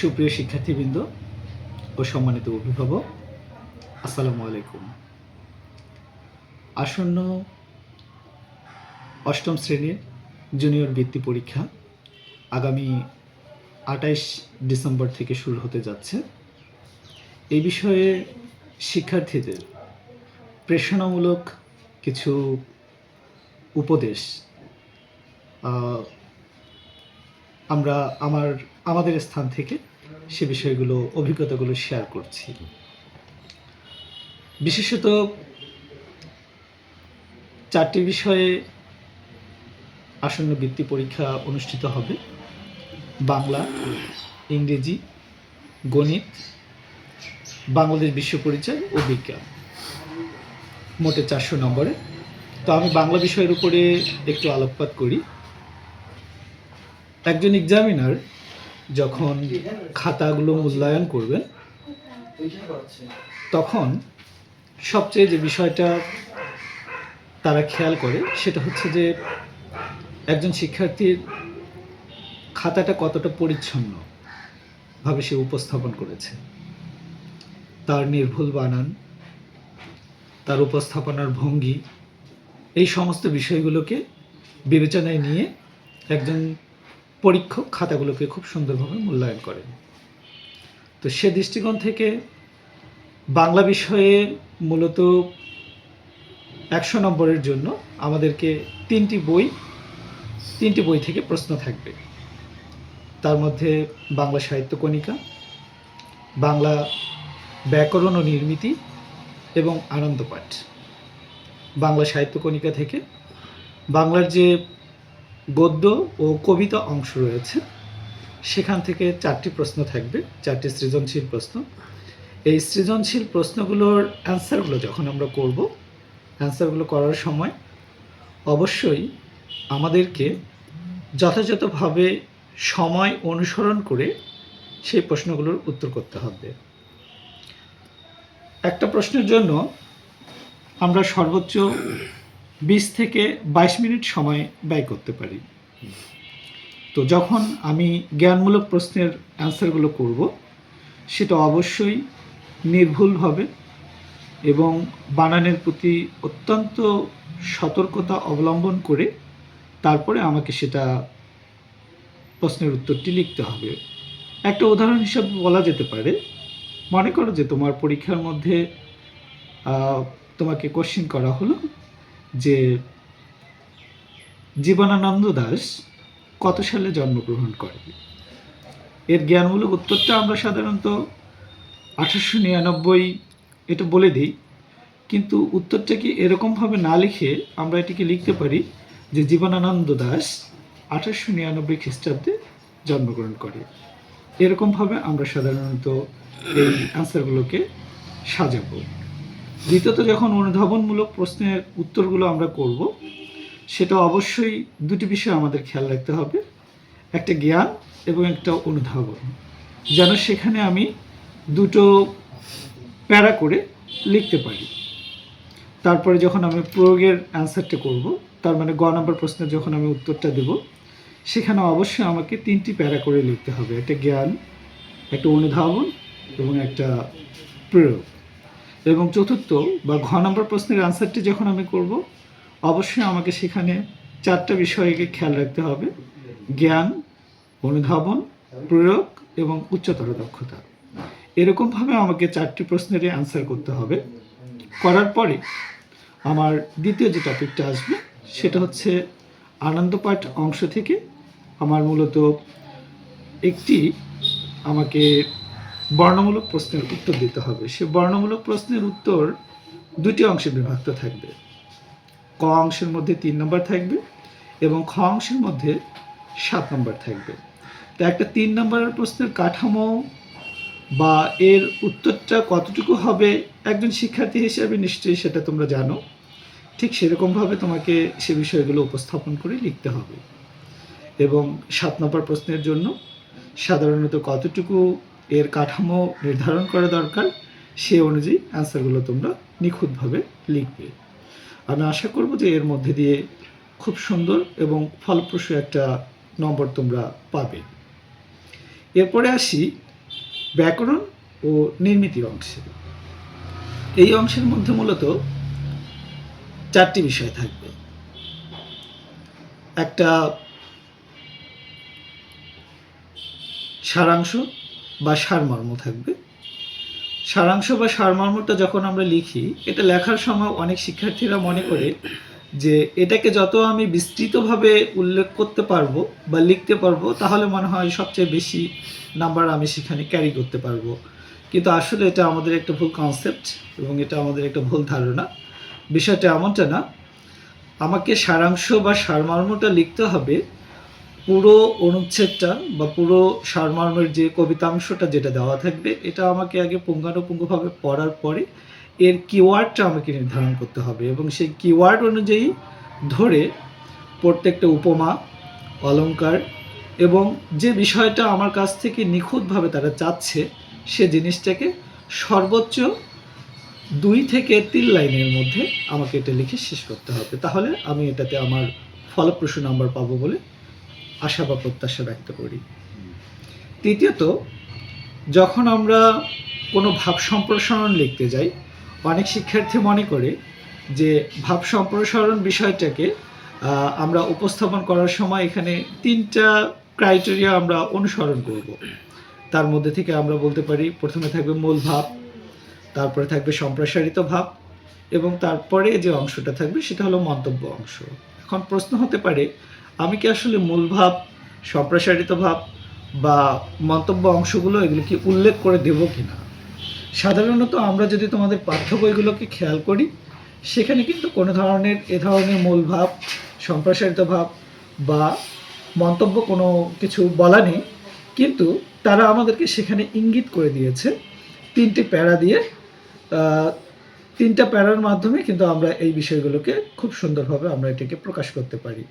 সুপ্রিয় শিক্ষার্থীবৃন্দ ও সম্মানিত অভিভাবক, আসসালামু আলাইকুম। আসন্ন অষ্টম শ্রেণির জুনিয়র বৃত্তি পরীক্ষা আগামী আঠাইশ ডিসেম্বর থেকে শুরু হতে যাচ্ছে। এই বিষয়ে শিক্ষার্থীদের প্রেষণামূলক কিছু উপদেশ আমরা আমার, আমাদের স্থান থেকে সে বিষয়গুলো, অভিজ্ঞতাগুলো শেয়ার করছি। বিশেষত চারটি বিষয়ে আসন্ন বৃত্তি পরীক্ষা অনুষ্ঠিত হবে। বাংলা, ইংরেজি, গণিত, বাংলাদেশ বিশ্ব পরিচয় ও বিজ্ঞান। মোটে চারশো নম্বরে। তো আমি বাংলা বিষয়ের উপরে একটু আলোকপাত করি। একজন এক্সামিনার যখন খাতাগুলো মূল্যায়ন করবেন, তখন সবচেয়ে যে বিষয়টা তারা খেয়াল করে, সেটা হচ্ছে যে একজন শিক্ষার্থীর খাতাটা কতটা পরিচ্ছন্ন ভাবে সে উপস্থাপন করেছে। তার নির্ভুল বানান, তার উপস্থাপনার ভঙ্গি, এই সমস্ত বিষয়গুলোকে বিবেচনায় নিয়ে একজন পরীক্ষক খাতাগুলোকে খুব সুন্দরভাবে মূল্যায়ন করেন। তো সে দৃষ্টিকোণ থেকে বাংলা বিষয়ে মূলত একশো নম্বরের জন্য আমাদেরকে তিনটি বই তিনটি বই থেকে প্রশ্ন থাকবে। তার মধ্যে বাংলা সাহিত্য কণিকা, বাংলা ব্যাকরণ ও নির্মিতি এবং আনন্দপাঠ। বাংলা সাহিত্য কণিকা থেকে বাংলার যে গদ্য ও কবিতা অংশ রয়েছে। সেখান থেকে চারটি প্রশ্ন থাকবে, চারটি সৃজনশীল প্রশ্ন। এই সৃজনশীল প্রশ্নগুলোর অ্যান্সারগুলো যখন আমরা করব অ্যান্সারগুলো করার সময় অবশ্যই আমাদেরকে যথাযথভাবে সময় অনুসরণ করে সেই প্রশ্নগুলোর উত্তর করতে হবে। একটা প্রশ্নের জন্য আমরা সর্বোচ্চ বিশ থেকে বাইশ মিনিট সময় ব্যয় করতে পারি। তো যখন আমি জ্ঞানমূলক প্রশ্নের অ্যান্সারগুলো করব, সেটা অবশ্যই নির্ভুলভাবে এবং বানানের প্রতি অত্যন্ত সতর্কতা অবলম্বন করে তারপরে আমাকে সেটা প্রশ্নের উত্তরটি লিখতে হবে। একটা উদাহরণ হিসাবে বলা যেতে পারে, মনে করো যে তোমার পরীক্ষার মধ্যে তোমাকে কোশ্চিন করা হলো যে জীবনানন্দ দাস কত সালে জন্মগ্রহণ করেন? এর জ্ঞানমূলক উত্তরটা আমরা সাধারণত আঠারোশো নিরানব্বই এটা বলে দিই, কিন্তু উত্তরটাকে এরকমভাবে না লিখে আমরা এটিকে লিখতে পারি যে জীবনানন্দ দাস আঠারোশো নিরানব্বই খ্রিস্টাব্দে জন্মগ্রহণ করে। এরকমভাবে আমরা সাধারণত এই অ্যান্সারগুলোকে সাজাবো। দ্বিতীয়ত যখন অনুধাবনমূলক প্রশ্নের উত্তরগুলো আমরা করব, সেটা অবশ্যই দুটি বিষয় আমাদের খেয়াল রাখতে হবে। একটা জ্ঞান এবং একটা অনুধাবন। যেন সেখানে আমি দুটো প্যারা করে লিখতে পারি। তারপরে যখন আমি প্রয়োগের অ্যান্সারটা করব, তার মানে গ নম্বর প্রশ্নের যখন আমি উত্তরটা দেব সেখানে অবশ্যই আমাকে তিনটি প্যারা করে লিখতে হবে। একটা জ্ঞান, একটা অনুধাবন এবং একটা প্রয়োগ। এবং চতুর্থ বা ঘ নম্বর প্রশ্নের আনসারটি যখন আমি করব, অবশ্যই আমাকে সেখানে চারটা বিষয়কে খেয়াল রাখতে হবে। জ্ঞান, অনুধাবন, প্রয়োগ এবং উচ্চতর দক্ষতা। এরকমভাবে আমাকে চারটি প্রশ্নের অ্যান্সার করতে হবে। করার পরে আমার দ্বিতীয় যে টপিকটা আসবে, সেটা হচ্ছে আনন্দপাঠ অংশ থেকে আমার মূলত একটি আমাকে বর্ণমূলক প্রশ্নের উত্তর দিতে হবে। সে বর্ণমূলক প্রশ্নের উত্তর দুটি অংশে বিভক্ত থাকবে। ক অংশের মধ্যে তিন নম্বর থাকবে এবং খ অংশের মধ্যে সাত নম্বর থাকবে। তো একটা তিন নম্বরের প্রশ্নের কাঠামো বা এর উত্তরটা কতটুকু হবে একজন শিক্ষার্থী হিসেবে নিশ্চয়ই সেটা তোমরা জানো। ঠিক সেরকমভাবে তোমাকে সে বিষয়গুলো উপস্থাপন করে লিখতে হবে। এবং সাত নম্বর প্রশ্নের জন্য সাধারণত কতটুকু এর কাঠামো নির্ধারণ করা দরকার, সে অনুযায়ী অ্যান্সারগুলো তোমরা নিখুঁতভাবে লিখবে। আমি আশা করব যে এর মধ্যে দিয়ে খুব সুন্দর এবং ফলপ্রসূ একটা নম্বর তোমরা পাবে। এরপরে আসি ব্যাকরণ ও নির্মিতি অংশে। এই অংশের মধ্যে মূলত চারটি বিষয় থাকবে। একটা সারাংশ বা সারমর্ম থাকবে। সারাংশ বা সারমর্মটা যখন আমরা লিখি, এটা লেখার সময় অনেক শিক্ষার্থীরা মনে করে যে, এটাকে যত আমি বিস্তৃতভাবে উল্লেখ করতে পারব বা লিখতে পারব, তাহলে মনে হয় সবচেয়ে বেশি নাম্বার আমি সেখানে ক্যারি করতে পারব। কিন্তু আসলে এটা আমাদের একটা ভুল কনসেপ্ট এবং এটা আমাদের একটা ভুল ধারণা। বিষয়টা এমনটা না, আমাকে সারাংশ বা সারমর্মটা লিখতে হবে পুরো অনুচ্ছেদটা বা পুরো সারমর্মের যে কবিতাংশটা যেটা দেওয়া থাকবে, এটা আমাকে আগে পুঙ্খানুপুঙ্খভাবে পড়ার পরে এর কিওয়ার্ডটা আমাকে নির্ধারণ করতে হবে এবং সেই কিওয়ার্ড অনুযায়ী ধরে প্রত্যেকটা উপমা, অলঙ্কার এবং যে বিষয়টা আমার কাছ থেকে নিখুঁতভাবে তারা চাচ্ছে, সে জিনিসটাকে সর্বোচ্চ দুই থেকে তিন লাইনের মধ্যে আমাকে এটা লিখে শেষ করতে হবে। তাহলে আমি এটাতে আমার ফলপ্রসূ নাম্বার পাবো বলে আশা বা প্রত্যাশা ব্যক্ত করি। তৃতীয়ত, যখন আমরা কোনো ভাব সম্প্রসারণ লিখতে যাই, অনেক শিক্ষার্থী মনে করে যে ভাব সম্প্রসারণ বিষয়টাকে আমরা উপস্থাপন করার সময় এখানে তিনটা ক্রাইটেরিয়া আমরা অনুসরণ করব। তার মধ্যে থেকে আমরা বলতে পারি, প্রথমে থাকবে মূল ভাব, তারপরে থাকবে সম্প্রসারিত ভাব, এবং তারপরে যে অংশটা থাকবে সেটা হলো মন্তব্য অংশ। এখন প্রশ্ন হতে পারে আমি কি আসলে মূল ভাব সম্প্রসারিত ভাব বা মন্তব্য অংশগুলো এগুলো কি উল্লেখ করে দেবো কিনা? সাধারণত আমরা যদি তোমাদের পাঠ্য বইগুলোকে খেয়াল করি, সেখানে কিন্তু কোনো ধরনের, এ ধরনের মূল ভাব সম্প্রসারিত ভাব বা মন্তব্য কোনো কিছু বলা নেই, কিন্তু তারা আমাদেরকে সেখানে ইঙ্গিত করে দিয়েছে। তিনটি প্যারা দিয়ে তিনটা প্যারার মাধ্যমে কিন্তু আমরা এই বিষয়গুলোকে খুব সুন্দরভাবে আমরা এটাকে প্রকাশ করতে পারি।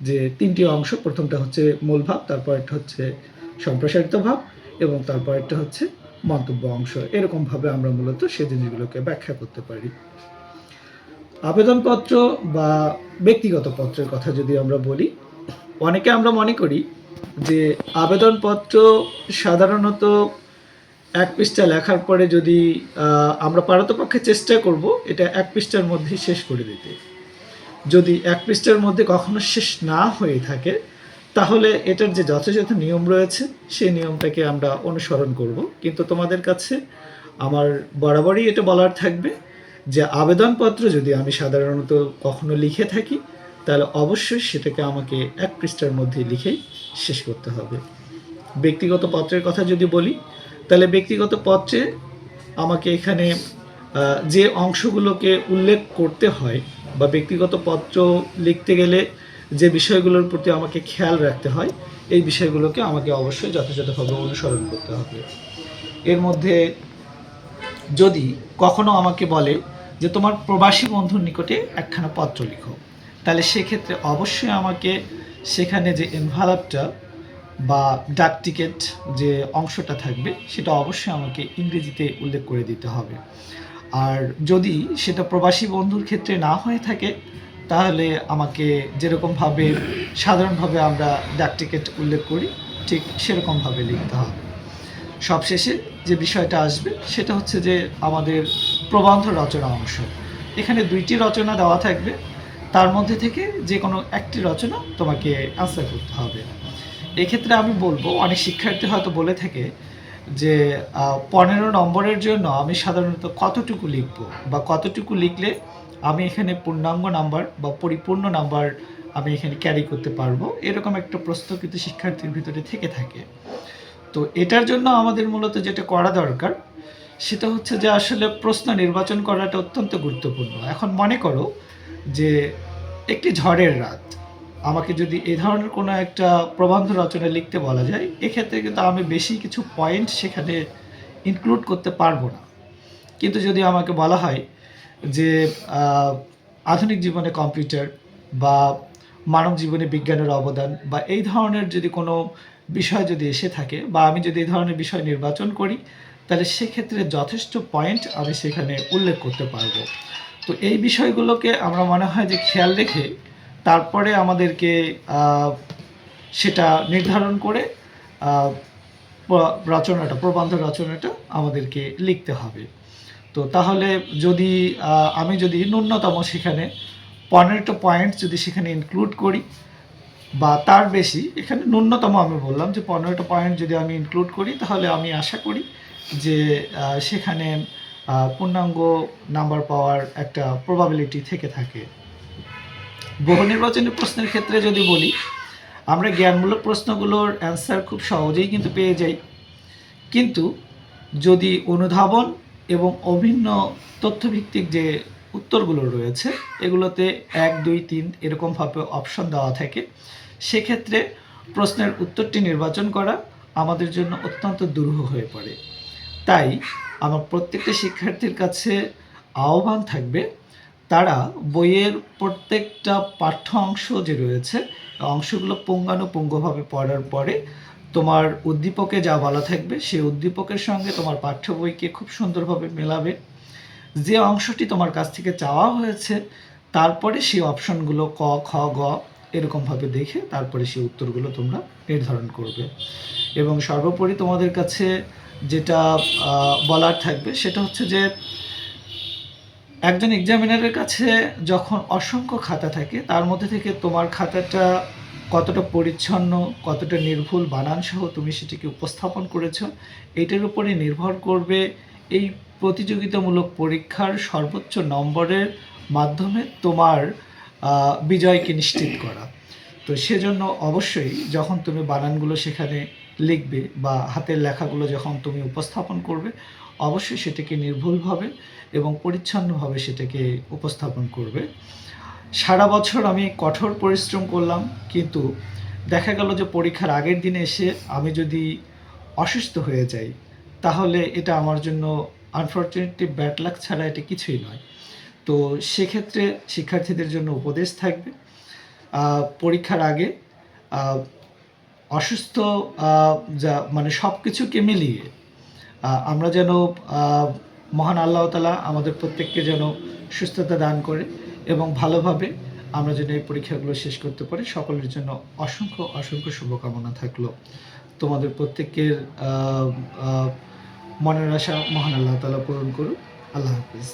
যে তিনটি অংশ, প্রথমটা হচ্ছে মূল ভাব, তারপর একটা হচ্ছে সম্প্রসারিত ভাব এবং তারপর একটা হচ্ছে মন্তব্য অংশ। এরকমভাবে আমরা মূলত সে জিনিসগুলোকে ব্যাখ্যা করতে পারি। আবেদনপত্র বা ব্যক্তিগত পত্রের কথা যদি আমরা বলি, অনেকে আমরা মনে করি যে আবেদনপত্র সাধারণত এক পৃষ্ঠা লেখার পরে যদি আমরা পারতপক্ষে চেষ্টা করব এটা এক পৃষ্ঠার মধ্যে শেষ করে দিতে। যদি এক পৃষ্ঠার মধ্যে কখনো শেষ না হয়ে থাকে, তাহলে এটার যে যথাযথ নিয়ম রয়েছে, সেই নিয়মটাকে আমরা অনুসরণ করব। কিন্তু তোমাদের কাছে আমার বরাবরই এটা বলার থাকবে যে আবেদনপত্র যদি আমি সাধারণত কখনো লিখে থাকি, তাহলে অবশ্যই সেটাকে আমাকে এক পৃষ্ঠার মধ্যে লিখেই শেষ করতে হবে। ব্যক্তিগত পত্রের কথা যদি বলি, তাহলে ব্যক্তিগত পত্রে আমাকে এখানে যে অংশগুলোকে উল্লেখ করতে হয় বা ব্যক্তিগত পত্র লিখতে গেলে যে বিষয়গুলোর প্রতি আমাকে খেয়াল রাখতে হয়, এই বিষয়গুলোকে আমাকে অবশ্যই যথাযথভাবে অনুসরণ করতে হবে। এর মধ্যে যদি কখনো আমাকে বলে যে, তোমার প্রবাসী বন্ধুর নিকটে একখানা পত্র লিখো। তাহলে সেক্ষেত্রে অবশ্যই আমাকে সেখানে যে এনভালাপটা বা ডাক টিকিট যে অংশটা থাকবে, সেটা অবশ্যই আমাকে ইংরেজিতে উল্লেখ করে দিতে হবে। আর যদি সেটা প্রবাসী বন্ধুর ক্ষেত্রে না হয়ে থাকে, তাহলে আমাকে যেরকমভাবে সাধারণভাবে আমরা ডাক টিকিট উল্লেখ করি, ঠিক সেরকমভাবে লিখতে হবে। সবশেষে যে বিষয়টা আসবে, সেটা হচ্ছে যে আমাদের প্রবন্ধ রচনা অংশ। এখানে দুইটি রচনা দেওয়া থাকবে, তার মধ্যে থেকে যে কোনো একটি রচনা তোমাকে আনসার করতে হবে। এক্ষেত্রে আমি বলব, অনেক শিক্ষার্থী হয়তো বলে থাকে যে পনেরো নম্বরের জন্য আমি সাধারণত কতটুকু লিখব বা কতটুকু লিখলে আমি এখানে পূর্ণাঙ্গ নাম্বার বা পরিপূর্ণ নাম্বার আমি এখানে ক্যারি করতে পারব? এরকম একটা প্রশ্ন কিন্তু শিক্ষার্থীর ভিতরে থেকে থাকে। তো এটার জন্য আমাদের মূলত যেটা করা দরকার, সেটা হচ্ছে যে আসলে প্রশ্ন নির্বাচন করাটা অত্যন্ত গুরুত্বপূর্ণ। এখন মনে করো যে, একটি ঝড়ের রাত। আমাকে যদি এ ধরনের কোনো একটা প্রবন্ধ রচনা লিখতে বলা যায়, এক্ষেত্রে কিন্তু আমি বেশি কিছু পয়েন্ট সেখানে ইনক্লুড করতে পারব না। কিন্তু যদি আমাকে বলা হয় যে আধুনিক জীবনে কম্পিউটার বা মানব জীবনে বিজ্ঞানের অবদান বা এই ধরনের যদি কোনো বিষয় যদি এসে থাকে বা আমি যদি এই ধরনের বিষয় নির্বাচন করি, তাহলে সেক্ষেত্রে যথেষ্ট পয়েন্ট আমি সেখানে উল্লেখ করতে পারব। তো এই বিষয়গুলোকে আমরা মনে হয় যে খেয়াল রেখে তারপরে আমাদেরকে সেটা নির্ধারণ করে রচনাটা, প্রবন্ধ রচনাটা আমাদেরকে লিখতে হবে। তো তাহলে যদি আমি যদি ন্যূনতম সেখানে পনেরোটা পয়েন্ট যদি সেখানে ইনক্লুড করি, বা তার বেশি, এখানে ন্যূনতম আমি বললাম যে পনেরোটা পয়েন্ট যদি আমি ইনক্লুড করি, তাহলে আমি আশা করি যে সেখানে পূর্ণাঙ্গ নাম্বার পাওয়ার একটা প্রবাবিলিটি থেকে থাকে। বহু নির্বাচনী প্রশ্নের ক্ষেত্রে যদি বলি, আমরা জ্ঞানমূলক প্রশ্নগুলোর অ্যান্সার খুব সহজেই কিন্তু পেয়ে যাই। কিন্তু যদি অনুধাবন এবং অভিন্ন তথ্যভিত্তিক যে উত্তরগুলো রয়েছে, এগুলোতে এক, দুই, তিন এরকমভাবে অপশন দেওয়া থাকে, সেক্ষেত্রে প্রশ্নের উত্তরটি নির্বাচন করা আমাদের জন্য অত্যন্ত দুরূহ হয়ে পড়ে। তাই আমার প্রত্যেকটা শিক্ষার্থীর কাছে আহ্বান থাকবে তারা বইয়ের প্রত্যেকটা পাঠ্য অংশ যে রয়েছে অংশগুলো পুঙ্খানুপুঙ্খভাবে পড়ার পরে তোমার উদ্দীপকে যা বলা থাকবে, সেই উদ্দীপকের সঙ্গে তোমার পাঠ্য বইকে খুব সুন্দরভাবে মেলাবে। যে অংশটি তোমার কাছ থেকে চাওয়া হয়েছে, তারপরে সেই অপশনগুলো ক, খ, গ এরকমভাবে দেখে তারপরে সেই উত্তরগুলো তোমরা নির্ধারণ করবে। এবং সর্বোপরি তোমাদের কাছে যেটা বলার থাকবে সেটা হচ্ছে যে একজন এক্সামিনারের কাছে যখন অসংখ্য খাতা থাকে, তার মধ্যে থেকে তোমার খাতাটা কতটা পরিচ্ছন্ন, কতটা নির্ভুল বানান সহ তুমি সেটিকে উপস্থাপন করেছ, এটার উপরে নির্ভর করবে এই প্রতিযোগিতামূলক পরীক্ষার সর্বোচ্চ নম্বরের মাধ্যমে তোমার বিজয়কে নিশ্চিত করা। তো সেজন্য অবশ্যই যখন তুমি বানানগুলো সেখানে লিখবে বা হাতের লেখাগুলো যখন তুমি উপস্থাপন করবে অবশ্যই সেটাকে নির্ভুলভাবে এবং পরিচ্ছন্নভাবে সেটাকে উপস্থাপন করবে। সারা বছর আমি কঠোর পরিশ্রম করলাম, কিন্তু দেখা গেল যে পরীক্ষার আগের দিনে এসে আমি যদি অসুস্থ হয়ে যাই, তাহলে এটা আমার জন্য আনফর্চুনেটলি ব্যাড লাক ছাড়া এটা কিছুই নয়। তো সেক্ষেত্রে শিক্ষার্থীদের জন্য উপদেশ থাকবে পরীক্ষার আগে অসুস্থ যা মানে সব কিছুকে মিলিয়ে আমরা যেন মহান আল্লাহ তালা আমাদের প্রত্যেককে যেন সুস্থতা দান করে এবং ভালোভাবে আমরা যেন এই পরীক্ষাগুলো শেষ করতে পারি। সকলের জন্য অসংখ্য অসংখ্য শুভকামনা থাকল। তোমাদের প্রত্যেকের মনের আশা মহান আল্লাহ তালা পূরণ করুন আল্লাহ হাফিজ।